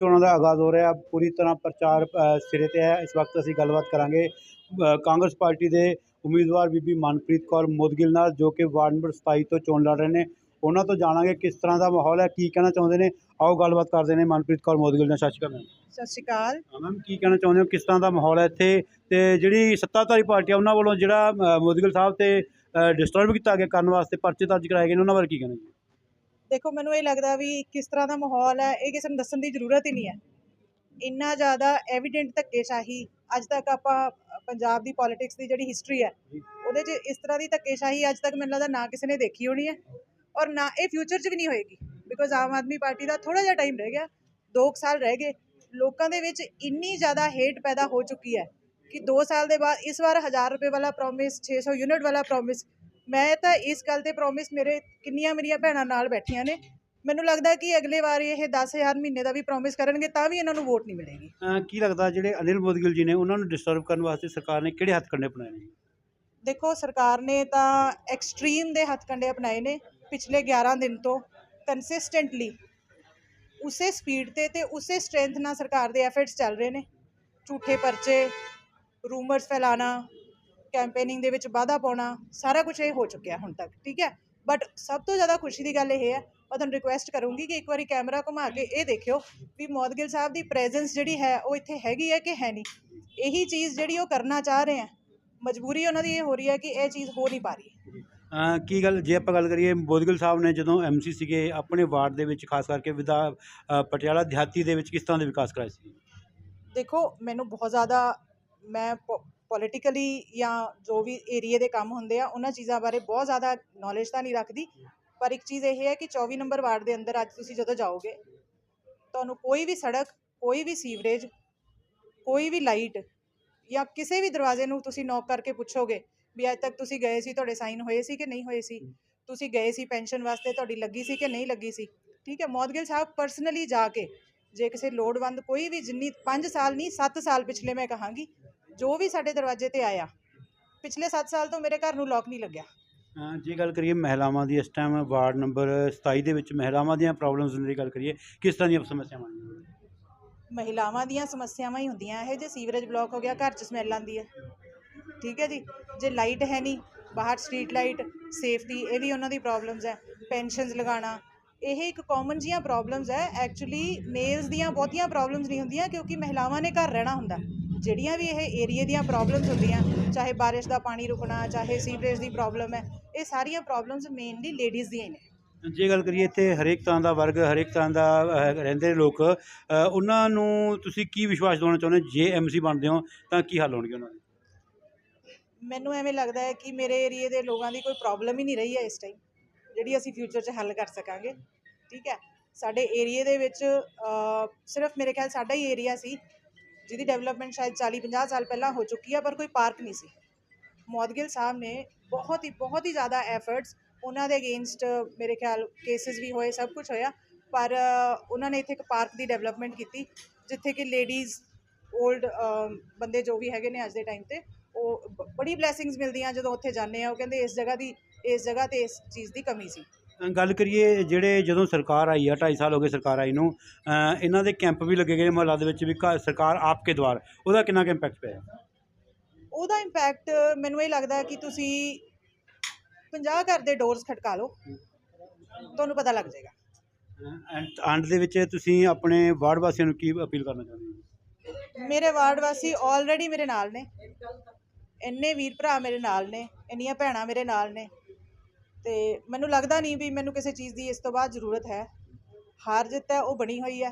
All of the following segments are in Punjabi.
ਚੋਣਾਂ ਦਾ ਆਗਾਜ਼ ਹੋ ਰਿਹਾ। ਪੂਰੀ ਤਰ੍ਹਾਂ ਪ੍ਰਚਾਰ ਸਿਰੇ ਤੇ ਹੈ। ਇਸ ਵਕਤ ਅਸੀਂ ਗੱਲਬਾਤ ਕਰਾਂਗੇ ਕਾਂਗਰਸ ਪਾਰਟੀ ਦੇ ਉਮੀਦਵਾਰ ਬੀਬੀ ਮਨਪ੍ਰੀਤ ਕੌਰ ਮੁਦਗਿਲ ਨਾਲ ਜੋ ਕਿ ਵਾਰਡ ਨੰਬਰ 27 ਤੋਂ ਚੋਣ ਲੜ ਰਹੇ ਨੇ। ਉਹਨਾਂ ਤੋਂ ਜਾਣਾਂਗੇ ਕਿਸ ਤਰ੍ਹਾਂ ਦਾ ਮਾਹੌਲ ਹੈ ਕੀ ਕਹਿਣਾ ਚਾਹੁੰਦੇ ਨੇ। ਆਓ ਗੱਲਬਾਤ ਕਰਦੇ ਨੇ ਮਨਪ੍ਰੀਤ ਕੌਰ ਮੁਦਗਿਲ ਨਾਲ। ਸਤਿ ਸ਼੍ਰੀ ਅਕਾਲ ਸਤਿ ਸ਼੍ਰੀ ਅਕਾਲ। ਮੈਮ ਕੀ ਕਹਿਣਾ ਚਾਹੁੰਦੇ ਹੋ? ਕਿਸ ਤਰ੍ਹਾਂ ਦਾ ਮਾਹੌਲ ਹੈ ਇੱਥੇ? ਤੇ ਜਿਹੜੀ ਸੱਤਾਧਾਰੀ ਪਾਰਟੀ ਆ ਉਹਨਾਂ ਵੱਲੋਂ ਜਿਹੜਾ ਮੁਦਗਿਲ ਸਾਹਿਬ ਤੇ ਡਿਸਟਰਬ ਕੀਤਾ ਗਿਆ ਕਰਨ ਵਾਸਤੇ ਪਰਚੇ ਦਰਜ ਕਰਾਏ ਗਏ ਨੇ ਉਹਨਾਂ ਬਾਰੇ ਕੀ ਕਹਿਣਾ ਜੀ? ਦੇਖੋ, ਮੈਨੂੰ ਇਹ ਲੱਗਦਾ ਵੀ ਕਿਸ ਤਰ੍ਹਾਂ ਦਾ ਮਾਹੌਲ ਹੈ, ਇਹ ਕਿਸੇ ਨੂੰ ਦੱਸਣ ਦੀ ਜ਼ਰੂਰਤ ਹੀ ਨਹੀਂ ਹੈ। ਇੰਨਾ ਜ਼ਿਆਦਾ ਐਵੀਡੈਂਟ ਧੱਕੇਸ਼ਾਹੀ, ਅੱਜ ਤੱਕ ਆਪਾਂ ਪੰਜਾਬ ਦੀ ਪੋਲਿਟਿਕਸ ਦੀ ਜਿਹੜੀ ਹਿਸਟਰੀ ਹੈ, ਉਹਦੇ 'ਚ ਇਸ ਤਰ੍ਹਾਂ ਦੀ ਧੱਕੇਸ਼ਾਹੀ ਅੱਜ ਤੱਕ ਮੈਨੂੰ ਲੱਗਦਾ ਨਾ ਕਿਸੇ ਨੇ ਦੇਖੀ ਹੋਣੀ ਹੈ ਔਰ ਨਾ ਇਹ ਫਿਊਚਰ 'ਚ ਵੀ ਨਹੀਂ ਹੋਏਗੀ ਬਿਕੋਜ਼ ਆਮ ਆਦਮੀ ਪਾਰਟੀ ਦਾ ਥੋੜਾ ਜਿਹਾ ਟਾਈਮ ਰਹਿ ਗਿਆ 2 ਸਾਲ ਰਹਿ ਗਏ, ਲੋਕਾਂ ਦੇ ਵਿੱਚ ਇੰਨੀ ਜ਼ਿਆਦਾ ਹੇਟ ਪੈਦਾ ਹੋ ਚੁੱਕੀ ਹੈ ਕਿ 2 ਸਾਲ ਦੇ ਬਾਅਦ ਇਸ ਵਾਰ 1000 ਰੁਪਏ ਵਾਲਾ ਪ੍ਰੋਮਿਸ 600 ਯੂਨਿਟ ਵਾਲਾ ਪ੍ਰੋਮਿਸ ਮੈਂ ਤਾਂ ਇਸ ਗੱਲ ਤੇ ਪ੍ਰੋਮਿਸ ਮੇਰੇ ਕਿੰਨੀਆਂ ਮੇਰੀਆਂ ਭੈਣਾਂ ਨਾਲ ਬੈਠੀਆਂ ਨੇ। ਮੈਨੂੰ ਲੱਗਦਾ ਕਿ ਅਗਲੇ ਵਾਰ ਇਹ 10000 ਮਹੀਨੇ ਦਾ ਵੀ ਪ੍ਰੋਮਿਸ ਕਰਨਗੇ ਤਾਂ ਵੀ ਇਹਨਾਂ ਨੂੰ ਵੋਟ ਨਹੀਂ ਮਿਲੇਗੀ। ਕੀ ਲੱਗਦਾ ਜਿਹੜੇ ਅਨਿਲ ਮੁਦਗਿਲ ਜੀ ਨੇ ਉਹਨਾਂ ਨੂੰ ਡਿਸਟਰਬ ਕਰਨ ਵਾਸਤੇ ਸਰਕਾਰ ਨੇ ਕਿਹੜੇ ਹੱਥ ਕੰਡੇ ਅਪਣਾਏ ਨੇ? ਦੇਖੋ ਸਰਕਾਰ ਨੇ ਤਾਂ ਐਕਸਟ੍ਰੀਮ ਦੇ ਹੱਥਕੰਡੇ ਅਪਣਾਏ ਨੇ ਪਿਛਲੇ 11 ਦਿਨ ਤੋਂ ਕੰਸਿਸਟੈਂਟਲੀ ਉਸੇ ਸਪੀਡ ਤੇ ਤੇ ਉਸੇ ਸਟਰੈਂਥ ਨਾਲ ਸਰਕਾਰ ਦੇ ਐਫਰਟਸ ਚੱਲ ਰਹੇ ਨੇ। ਝੂਠੇ ਪਰਚੇ ਰੂਮਰਸ ਫੈਲਾਣਾ ਕੈਂਪੇਨਿੰਗ ਦੇ ਵਿੱਚ ਵਾਧਾ ਪਾਉਣਾ ਸਾਰਾ ਕੁਝ ਇਹ ਹੋ ਚੁੱਕਿਆ ਹੁਣ ਤੱਕ ਠੀਕ ਹੈ? ਬਟ ਸਭ ਤੋਂ ਜ਼ਿਆਦਾ ਖੁਸ਼ੀ ਦੀ ਗੱਲ ਇਹ ਹੈ ਮੈਂ ਤੁਹਾਨੂੰ ਰਿਕੁਐਸਟ ਕਰੂੰਗੀ ਕਿ ਇੱਕ ਵਾਰੀ ਕੈਮਰਾ ਘੁਮਾ ਕੇ ਇਹ ਦੇਖਿਓ ਵੀ ਮੌਦਗਿਲ ਸਾਹਿਬ ਦੀ ਪ੍ਰੈਜ਼ੈਂਸ ਜਿਹੜੀ ਹੈ ਉਹ ਇੱਥੇ ਹੈਗੀ ਹੈ ਕਿ ਹੈ ਨਹੀਂ? ਇਹੀ ਚੀਜ਼ ਜਿਹੜੀ ਉਹ ਕਰਨਾ ਚਾਹ ਰਹੇ ਆ ਮਜਬੂਰੀ ਉਹਨਾਂ ਦੀ ਇਹ ਹੋ ਰਹੀ ਹੈ ਕਿ ਇਹ ਚੀਜ਼ ਹੋ ਨਹੀਂ ਪਾ ਰਹੀ। ਕੀ ਗੱਲ ਜੇ ਆਪਾਂ ਗੱਲ ਕਰੀਏ ਮੁਦਗਿਲ ਸਾਹਿਬ ਨੇ ਜਦੋਂ ਐਮਸੀ ਸੀਗੇ ਆਪਣੇ ਵਾਰਡ ਦੇ ਵਿੱਚ ਖਾਸ ਕਰਕੇ ਵਿਦਾ ਪਟਿਆਲਾ ਦਿਹਾਤੀ ਦੇ ਵਿੱਚ ਕਿਸ ਤਰ੍ਹਾਂ ਦੇ ਵਿਕਾਸ ਕਰਾਏ ਸੀ? ਦੇਖੋ ਮੈਨੂੰ ਬਹੁਤ ਜ਼ਿਆਦਾ ਮੈਂ ਪੋਲੀਟੀਕਲੀ ਜਾਂ ਜੋ ਵੀ ਏਰੀਏ ਦੇ ਕੰਮ ਹੁੰਦੇ ਆ, ਉਹਨਾਂ ਚੀਜ਼ਾਂ ਬਾਰੇ ਬਹੁਤ ਜ਼ਿਆਦਾ ਨੌਲੇਜ ਤਾਂ ਨਹੀਂ ਰੱਖਦੀ। ਪਰ ਇੱਕ ਚੀਜ਼ ਇਹ ਹੈ ਕਿ 24 ਨੰਬਰ ਵਾਰਡ ਦੇ ਅੰਦਰ ਅੱਜ ਤੁਸੀਂ ਜਦੋਂ ਜਾਓਗੇ, ਤੁਹਾਨੂੰ ਕੋਈ ਵੀ ਸੜਕ, ਕੋਈ ਵੀ ਸੀਵਰੇਜ, ਕੋਈ ਵੀ ਲਾਈਟ ਜਾਂ ਕਿਸੇ ਵੀ ਦਰਵਾਜ਼ੇ ਨੂੰ ਤੁਸੀਂ ਨੌਕ ਕਰਕੇ ਪੁੱਛੋਗੇ ਵੀ ਅੱਜ ਤੱਕ ਤੁਸੀਂ ਗਏ ਸੀ, ਤੁਹਾਡੇ ਸਾਈਨ ਹੋਏ ਸੀ ਕਿ ਨਹੀਂ ਹੋਏ ਸੀ? ਤੁਸੀਂ ਗਏ ਸੀ ਪੈਨਸ਼ਨ ਵਾਸਤੇ, ਤੁਹਾਡੀ ਲੱਗੀ ਸੀ ਕਿ ਨਹੀਂ ਲੱਗੀ ਸੀ? ਠੀਕ ਹੈ, ਮੌਦਗਿਲ ਸਾਹਿਬ ਪਰਸਨਲੀ ਜਾ ਕੇ ਜੇ ਕਿਸੇ ਲੋੜਵੰਦ ਕੋਈ ਵੀ ਜਿੰਨੀ 5 ਸਾਲ ਨਹੀਂ 7 ਸਾਲ ਪਿਛਲੇ ਮੈਂ ਕਹਾਂਗੀ ਜੋ ਵੀ ਸਾਡੇ ਦਰਵਾਜ਼ੇ ਤੇ ਆਇਆ ਪਿਛਲੇ 7 ਸਾਲ ਤੋਂ ਮੇਰੇ ਘਰ ਨੂੰ ਲੋਕ ਨਹੀਂ ਲੱਗਿਆ। ਅ, ਜੇ ਗੱਲ ਕਰੀਏ ਮਹਿਲਾਵਾਂ ਦੀ ਇਸ ਟਾਈਮ ਵਾਰਡ ਨੰਬਰ 27 ਦੇ ਵਿੱਚ ਮਹਿਲਾਵਾਂ ਦੀਆਂ ਪ੍ਰੋਬਲਮਸ ਦੀ ਗੱਲ ਕਰੀਏ ਕਿਸ ਤਰ੍ਹਾਂ ਦੀਆਂ ਸਮੱਸਿਆਵਾਂ ਨੇ? ਮਹਿਲਾਵਾਂ ਦੀਆਂ ਸਮੱਸਿਆਵਾਂ ਹੀ ਹੁੰਦੀਆਂ ਇਹ ਜੇ ਸੀਵਰੇਜ ਬਲੌਕ ਹੋ ਗਿਆ ਘਰ 'ਚ ਸਮੈਲ ਆਉਂਦੀ ਹੈ। ਠੀਕ ਹੈ ਜੀ? ਜੇ ਲਾਈਟ ਹੈ ਨਹੀਂ ਬਾਹਰ ਸਟਰੀਟ ਲਾਈਟ ਸੇਫਟੀ ਇਹ ਵੀ ਉਹਨਾਂ ਦੀ ਪ੍ਰੋਬਲਮਸ ਹੈ। ਪੈਨਸ਼ਨਸ ਲਗਾਉਣਾ ਇਹ ਇੱਕ ਕਾਮਨ ਜੀਆਂ ਪ੍ਰੋਬਲਮਸ ਹੈ। ਐਕਚੁਅਲੀ ਮੇਲਸ ਦੀਆਂ ਬਹੁਤੀਆਂ ਪ੍ਰੋਬਲਮਸ ਨਹੀਂ ਹੁੰਦੀਆਂ ਕਿਉਂਕਿ ਮਹਿਲਾਵਾਂ ਨੇ ਘਰ ਰਹਿਣਾ ਹੁੰਦਾ। ਜਿਹੜੀਆਂ ਵੀ ਇਹ ਏਰੀਏ ਦੀਆਂ ਪ੍ਰੋਬਲਮਸ ਹੁੰਦੀਆਂ ਚਾਹੇ ਬਾਰਿਸ਼ ਦਾ ਪਾਣੀ ਰੁਕਣਾ ਚਾਹੇ ਸੀਵਰੇਜ ਦੀ ਪ੍ਰੋਬਲਮ ਹੈ ਇਹ ਸਾਰੀਆਂ ਪ੍ਰੋਬਲਮਸ ਮੇਨਲੀ ਲੇਡੀਜ਼ ਦੀਆਂ ਹੀ ਨੇ। ਜੇ ਗੱਲ ਕਰੀਏ ਇੱਥੇ ਹਰੇਕ ਤਰ੍ਹਾਂ ਦਾ ਵਰਗ ਹਰੇਕ ਤਰ੍ਹਾਂ ਦਾ ਰਹਿੰਦੇ ਲੋਕ ਉਹਨਾਂ ਨੂੰ ਤੁਸੀਂ ਕੀ ਵਿਸ਼ਵਾਸ ਦਿਵਾਉਣਾ ਚਾਹੁੰਦੇ ਹੋ? ਜੇ ਐਮਸੀ ਬਣਦੇ ਹੋ ਤਾਂ ਕੀ ਹੱਲ ਹੋਣਗੇ ਉਹਨਾਂ ਦੇ? ਮੈਨੂੰ ਐਵੇਂ ਲੱਗਦਾ ਹੈ ਕਿ ਮੇਰੇ ਏਰੀਏ ਦੇ ਲੋਕਾਂ ਦੀ ਕੋਈ ਪ੍ਰੋਬਲਮ ਹੀ ਨਹੀਂ ਰਹੀ ਹੈ ਇਸ ਟਾਈਮ ਜਿਹੜੀ ਅਸੀਂ ਫਿਊਚਰ 'ਚ ਹੱਲ ਕਰ ਸਕਾਂਗੇ। ਠੀਕ ਹੈ? ਸਾਡੇ ਏਰੀਏ ਦੇ ਵਿੱਚ ਸਿਰਫ ਮੇਰੇ ਖਿਆਲ ਸਾਡਾ ਹੀ ਏਰੀਆ ਸੀ ਜਿਹਦੀ ਡਿਵੈਲਪਮੈਂਟ ਸ਼ਾਇਦ 40 50 ਸਾਲ ਪਹਿਲਾਂ ਹੋ ਚੁੱਕੀ ਹੈ ਪਰ ਕੋਈ ਪਾਰਕ ਨਹੀਂ ਸੀ। ਮੌਦਗਿਲ ਸਾਹਿਬ ਨੇ ਬਹੁਤ ਹੀ ਬਹੁਤ ਹੀ ਜ਼ਿਆਦਾ ਐਫਰਟਸ ਉਹਨਾਂ ਦੇ ਅਗੇਂਸਟ ਮੇਰੇ ਖਿਆਲ ਕੇਸਿਸ ਵੀ ਹੋਏ, ਸਭ ਕੁਝ ਹੋਇਆ, ਪਰ ਉਹਨਾਂ ਨੇ ਇੱਥੇ ਇੱਕ ਪਾਰਕ ਦੀ ਡਿਵੈਲਪਮੈਂਟ ਕੀਤੀ, ਜਿੱਥੇ ਕਿ ਲੇਡੀਜ਼ 올ਡ ਬੰਦੇ ਜੋ ਵੀ ਹੈਗੇ ਨੇ ਅੱਜ ਦੇ ਟਾਈਮ ਤੇ, ਉਹ ਬੜੀ ਬਲੇਸਿੰਗਸ ਮਿਲਦੀਆਂ ਜਦੋਂ ਉੱਥੇ ਜਾਂਦੇ ਆ, ਉਹ ਕਹਿੰਦੇ ਇਸ ਜਗ੍ਹਾ ਦੀ, ਇਸ ਜਗ੍ਹਾ ਤੇ ਇਸ ਚੀਜ਼ ਦੀ ਕਮੀ ਸੀ। ਗੱਲ ਕਰੀਏ ਜਿਹੜੇ ਜਦੋਂ ਸਰਕਾਰ ਆਈ ਆ 2.5 ਸਾਲ ਹੋ ਗਏ ਸਰਕਾਰ ਆਈ ਨੂੰ ਇਹਨਾਂ ਦੇ ਕੈਂਪ ਵੀ ਲੱਗੇ ਗਏ ਮਹੱਲਾ ਦੇ ਵਿੱਚ ਵੀ ਘਰ- ਸਰਕਾਰ ਆਪਕੇ ਦਵਾਰ ਉਹਦਾ ਕਿੰਨਾ ਕੁ ਇੰਪੈਕਟ ਪਿਆ? ਉਹਦਾ ਇੰਪੈਕਟ ਮੈਨੂੰ ਇਹ ਲੱਗਦਾ ਕਿ ਤੁਸੀਂ 50 ਘਰ ਦੇ ਡੋਰਸ ਖਟਕਾ ਲਓ ਤੁਹਾਨੂੰ ਪਤਾ ਲੱਗ ਜਾਏਗਾ। ਐਂਡ ਐਂਡ ਦੇ ਵਿੱਚ ਤੁਸੀਂ ਆਪਣੇ ਵਾਰਡ ਵਾਸੀਆਂ ਨੂੰ ਕੀ ਅਪੀਲ ਕਰਨਾ ਚਾਹੁੰਦੇ ਹੋ? ਮੇਰੇ ਵਾਰਡ ਵਾਸੀ ਆਲਰੇਡੀ ਮੇਰੇ ਨਾਲ ਨੇ। ਇੰਨੇ ਵੀਰ ਭਰਾ ਮੇਰੇ ਨਾਲ ਨੇ ਇੰਨੀਆਂ ਭੈਣਾਂ ਮੇਰੇ ਨਾਲ ਨੇ। ਤੇ ਮੈਨੂੰ ਲੱਗਦਾ ਨਹੀਂ ਵੀ ਮੈਨੂੰ ਕਿਸੇ ਚੀਜ਼ ਦੀ ਇਸ ਤੋਂ ਬਾਅਦ ਜ਼ਰੂਰਤ ਹੈ। ਹਾਰ ਜਿੱਤ ਹੈ, ਉਹ ਬਣੀ ਹੋਈ ਹੈ,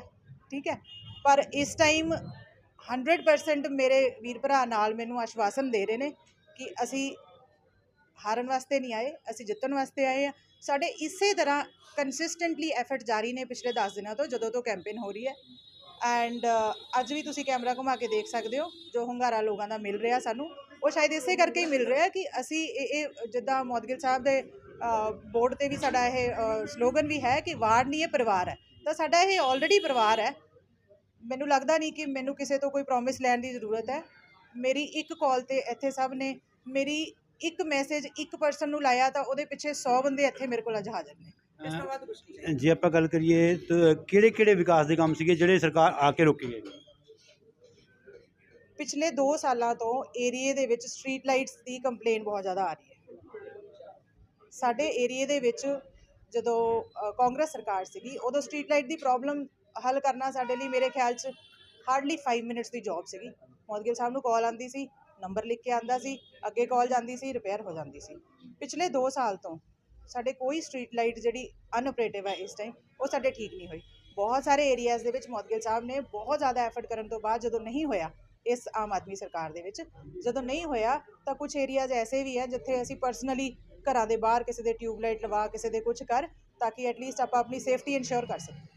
ਠੀਕ ਹੈ। ਪਰ ਇਸ ਟਾਈਮ 100% ਮੇਰੇ ਵੀਰ ਭਰਾ ਨਾਲ ਮੈਨੂੰ ਆਸ਼ਵਾਸਨ ਦੇ ਰਹੇ ਨੇ ਕਿ ਅਸੀਂ ਹਾਰਨ ਵਾਸਤੇ ਨਹੀਂ ਆਏ, ਅਸੀਂ ਜਿੱਤਣ ਵਾਸਤੇ ਆਏ ਆ ਸਾਡੇ ਇਸੇ ਤਰ੍ਹਾਂ ਕੰਸਿਸਟੈਂਟਲੀ ਐਫਰਟ ਜਾਰੀ ਨੇ ਪਿਛਲੇ 10 ਦਿਨਾਂ ਤੋਂ, ਜਦੋਂ ਤੋਂ ਕੈਂਪੇਨ ਹੋ ਰਹੀ ਹੈ। ਐਂਡ ਅੱਜ ਵੀ ਤੁਸੀਂ ਕੈਮਰਾ ਘੁਮਾ ਕੇ ਦੇਖ ਸਕਦੇ ਹੋ, ਜੋ ਹੁੰਗਾਰਾ ਲੋਕਾਂ ਦਾ ਮਿਲ ਰਿਹਾ ਸਾਨੂੰ। ਉਹ ਸ਼ਾਇਦ ਇਸੇ ਕਰਕੇ ਹੀ ਮਿਲ ਰਿਹਾ ਕਿ ਅਸੀਂ ਇਹ ਇਹ ਜਿੱਦਾਂ ਮੌਦਗਿਲ ਸਾਹਿਬ ਦੇ ਬੋਰਡ ਤੇ ਵੀ ਸਾਡਾ ਇਹ ਸਲੋਗਨ ਵੀ ਹੈ ਕਿ ਵਾਰਡ ਨਹੀਂ, ਇਹ ਪਰਿਵਾਰ ਹੈ। ਤਾਂ ਸਾਡਾ ਇਹ ਆਲਰੇਡੀ ਪਰਿਵਾਰ ਹੈ। ਮੈਨੂੰ ਲੱਗਦਾ ਨਹੀਂ ਕਿ ਮੈਨੂੰ ਕਿਸੇ ਤੋਂ ਕੋਈ ਪ੍ਰੋਮਿਸ ਲੈਣ ਦੀ ਜ਼ਰੂਰਤ ਹੈ। ਮੇਰੀ ਇੱਕ ਕਾਲ ਤੇ ਇੱਥੇ ਸਭ ਨੇ ਮੇਰੀ ਇੱਕ ਮੈਸੇਜ ਇੱਕ ਪਰਸਨ ਨੂੰ ਲਾਇਆ ਤਾਂ ਉਹਦੇ ਪਿੱਛੇ 100 ਬੰਦੇ ਇੱਥੇ ਮੇਰੇ ਕੋਲ ਅੱਜ ਹਾਜ਼ਰ ਨੇ। ਇਸ ਤੋਂ ਬਾਅਦ ਕੁਝ ਨਹੀਂ। ਜੇ ਆਪਾਂ ਗੱਲ ਕਰੀਏ ਤਾਂ ਕਿਹੜੇ ਕਿਹੜੇ ਵਿਕਾਸ ਦੇ ਕੰਮ ਸੀਗੇ ਜਿਹੜੇ ਸਰਕਾਰ ਆ ਕੇ ਰੋਕੀ ਗਈ? ਪਿਛਲੇ 2 ਸਾਲਾਂ ਤੋਂ ਏਰੀਏ ਦੇ ਵਿੱਚ ਸਟਰੀਟ ਲਾਈਟਸ ਦੀ ਕੰਪਲੇਨ ਬਹੁਤ ਜ਼ਿਆਦਾ ਆ ਰਹੀ ਹੈ। ਸਾਡੇ ਏਰੀਏ ਦੇ ਵਿੱਚ ਜਦੋਂ ਕਾਂਗਰਸ ਸਰਕਾਰ ਸੀਗੀ, ਉਦੋਂ ਸਟਰੀਟ ਲਾਈਟ ਦੀ ਪ੍ਰੋਬਲਮ ਹੱਲ ਕਰਨਾ ਸਾਡੇ ਲਈ ਮੇਰੇ ਖਿਆਲ 'ਚ ਹਾਰਡਲੀ 5 ਮਿੰਟਸ ਦੀ ਜੌਬ ਸੀਗੀ। ਮੋਦਗਿਲ ਸਾਹਿਬ ਨੂੰ ਕਾਲ ਆਂਦੀ ਸੀ ਨੰਬਰ ਲਿਖ ਕੇ ਆਂਦਾ ਸੀ, ਅੱਗੇ ਕਾਲ ਜਾਂਦੀ ਸੀ ਰਿਪੇਅਰ ਹੋ ਜਾਂਦੀ ਸੀ। ਪਿਛਲੇ 2 ਸਾਲ ਤੋਂ ਸਾਡੇ ਕੋਈ ਸਟਰੀਟ ਲਾਈਟ ਜਿਹੜੀ ਅਨਆਪਰੇਟਿਵ ਹੈ ਇਸ ਟਾਈਮ ਉਹ ਸਾਡੇ ਠੀਕ ਨਹੀਂ ਹੋਈ। ਬਹੁਤ ਸਾਰੇ ਏਰੀਆਜ਼ ਦੇ ਵਿੱਚ ਮੋਦਗਿਲ ਸਾਹਿਬ ਨੇ ਬਹੁਤ ਜ਼ਿਆਦਾ ਐਫਰਟ ਕਰਨ ਤੋਂ ਬਾਅਦ ਜਦੋਂ ਨਹੀਂ ਹੋਇਆ ਇਸ ਆਮ ਆਦਮੀ ਸਰਕਾਰ ਦੇ ਵਿੱਚ। ਜਦੋਂ ਨਹੀਂ ਹੋਇਆ, ਤਾਂ ਕੁਝ ਏਰੀਆਜ਼ ਐਸੇ ਵੀ ਹੈ ਜਿੱਥੇ ਅਸੀਂ ਪਰਸਨਲੀ ਘਰਾਂ ਦੇ ਬਾਹਰ ਕਿਸੇ ਦੇ ਟਿਊਬਲਾਈਟ ਲਵਾ, ਕਿਸੇ ਦੇ ਕੁਝ ਕਰ, ਤਾਂ ਕਿ ਐਟਲੀਸਟ ਆਪਾਂ ਆਪਣੀ ਸੇਫਟੀ ਇਨਸ਼ੋਰ ਕਰ ਸਕੀਏ।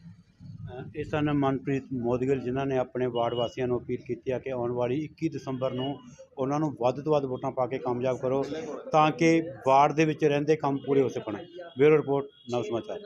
ਇਹ ਸਨ ਮਨਪ੍ਰੀਤ ਮੋਦਗਿਲ, ਜਿਨ੍ਹਾਂ ਨੇ ਆਪਣੇ ਵਾਰਡ ਵਾਸੀਆਂ ਨੂੰ ਅਪੀਲ ਕੀਤੀ ਹੈ ਕਿ ਆਉਣ ਵਾਲੀ 21 ਦਸੰਬਰ ਨੂੰ ਉਹਨਾਂ ਨੂੰ ਵੱਧ ਤੋਂ ਵੱਧ ਵੋਟਾਂ ਪਾ ਕੇ ਕਾਮਯਾਬ ਕਰੋ, ਤਾਂ ਕਿ ਵਾਰਡ ਦੇ ਵਿੱਚ ਰਹਿੰਦੇ ਕੰਮ ਪੂਰੇ ਹੋ ਸਕਣ। ਬਿਊਰੋ ਰਿਪੋਰਟ, ਨਵ ਸਮਾਚਾਰ।